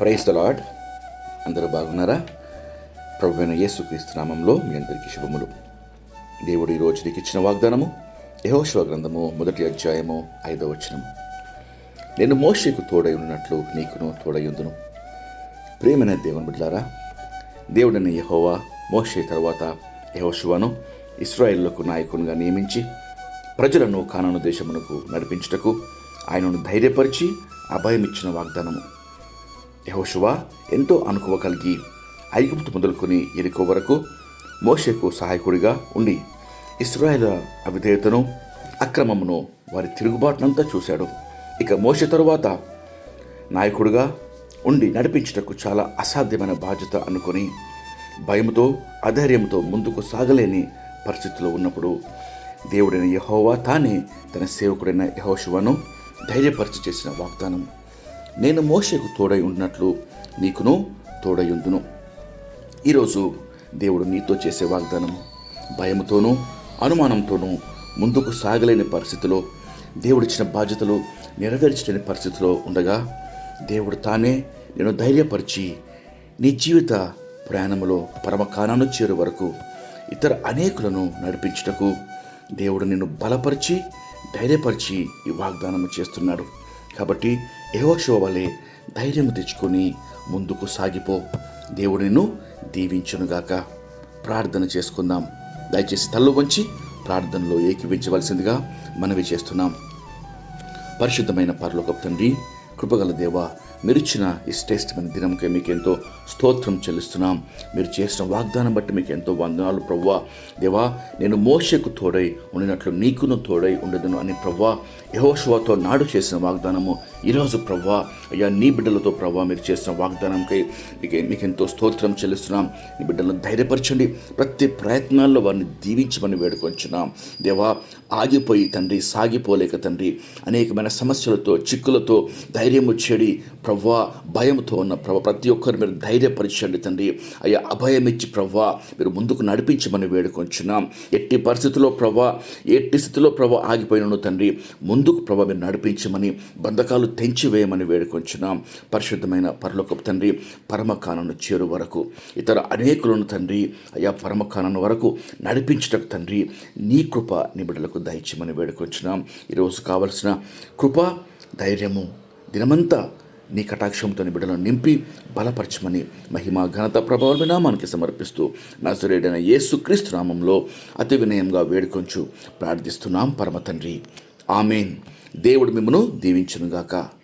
Praise the lord అందరూ బాగున్నారా? ప్రభు అయిన యేసుక్రీస్తు నామంలో మీ అందరికీ శుభములు. దేవుడు ఈ రోజు నీకు ఇచ్చిన వాగ్దానము యహోశివ గ్రంథము మొదటి అధ్యాయము ఐదవ వచనము నేను మోషకు తోడై ఉన్నట్లు నీకును తోడయుందును ప్రేమైన దేవుని బిడ్డారా దేవుడని యహోవా మోషే తర్వాత యహోశివను ఇస్రాయిల్లకు నాయకునిగా నియమించి ప్రజలను కానను దేశమునకు నడిపించుటకు ఆయనను ధైర్యపరిచి అభయమిచ్చిన వాగ్దానము. యహోశువ ఎంతో అనుకువ కలిగి ఐగుప్తు మొదలుకొని ఎరుకో వరకు మోషకు సహాయకుడిగా ఉండి ఇస్రాయేల్ అవిధేయతను అక్రమమును వారి తిరుగుబాటునంతా చూశాడు. ఇక మోష తరువాత నాయకుడిగా ఉండి నడిపించుటకు చాలా అసాధ్యమైన బాధ్యత అనుకొని భయంతో అధైర్యంతో ముందుకు సాగలేని పరిస్థితిలో ఉన్నప్పుడు దేవుడైన యహోవా తానే తన సేవకుడైన యహోశువను ధైర్యపరిచి చేసిన వాగ్దానం. నేను మోషకు తోడై ఉన్నట్లు నీకును తోడయుందును. ఈరోజు దేవుడు నీతో చేసే వాగ్దానం భయంతోనూ అనుమానంతోనూ ముందుకు సాగలేని పరిస్థితిలో దేవుడిచ్చిన బాధ్యతలు నెరవేర్చలేని పరిస్థితిలో ఉండగా దేవుడు తానే నేను ధైర్యపరిచి నీ జీవిత ప్రయాణంలో పరమకాణాను చేరు వరకు ఇతర అనేకులను నడిపించుటకు దేవుడు నిన్ను బలపరిచి ధైర్యపరిచి ఈ వాగ్దానం చేస్తున్నాడు. కాబట్టి ఏవోక్షవ వలె ధైర్యం తెచ్చుకొని ముందుకు సాగిపో. దేవుడు నిన్ను దీవించునుగాక ప్రార్థన చేసుకుందాం. దయచేసి తల్లు వంచి ప్రార్థనలో ఏకీవించవలసిందిగా మనవి చేస్తున్నాం. పరిశుద్ధమైన పరలోకపు తండ్రి కృపగల దేవ మీరిచ్చిన ఈ శ్రేష్టమైన దినంకే మీకు ఎంతో స్తోత్రం చెల్లిస్తున్నాం. మీరు చేసిన వాగ్దానం బట్టి మీకు ఎంతో వందనాలు ప్రవ్వా. దేవా నేను మోషకు తోడై ఉండినట్లు నీకును తోడై ఉండదును అని ప్రవ్వా. యహోశువాతో నాడు చేసిన వాగ్దానము ఈరోజు ప్రవ్వా. అయ్యా నీ బిడ్డలతో ప్రవ్వా మీరు చేసిన వాగ్దానంకై మీకు మీకు ఎంతో స్తోత్రం చెల్లిస్తున్నాం. నీ బిడ్డలను ధైర్యపరచండి. ప్రతి ప్రయత్నాల్లో వారిని దీవించమని వేడుకొంచున్నాం. దేవా ఆగిపోయి తండ్రి సాగిపోలేక తండ్రి అనేకమైన సమస్యలతో చిక్కులతో ధైర్యము చెడి ప్రవ్వా భయంతో ఉన్న ప్రభ ప్రతి ఒక్కరు మీరు ధైర్యపరచండి తండ్రి. అయ్యా అభయం ఇచ్చి ప్రవ్వా మీరు ముందుకు నడిపించమని వేడుకొంచున్నాం. ఎట్టి పరిస్థితుల్లో ప్రవ్వా ఎట్టి స్థితిలో ప్రభా ఆగిపోయినను తండ్రి ముందుకు ప్రభా మీరు నడిపించమని బంధకాలు తెంచివేయమని వేడుకొంచున్నాం. పరిశుద్ధమైన పరలోకపు తండ్రి పరమకాలను చేరు వరకు ఇతర అనేకులను తండ్రి అయ్యా పరమకాలను వరకు నడిపించటకు తండ్రి నీ కృప నీ బిడ్డలకు దయచేయమని వేడుకొంచున్నాం. ఈరోజు కావలసిన కృప ధైర్యము దినమంతా నీ కటాక్షంతో బిడ్డలను నింపి బలపరచమని మహిమ ఘనత ప్రభావం నామానికి సమర్పిస్తూ నజరేడైన యేసుక్రీస్తు నామంలో అతి వినయంగా వేడుకొంచు. ప్రార్థిస్తున్నాం పరమ తండ్రి. ఆమెన్. దేవుడు మిమ్మను దీవించునుగాక.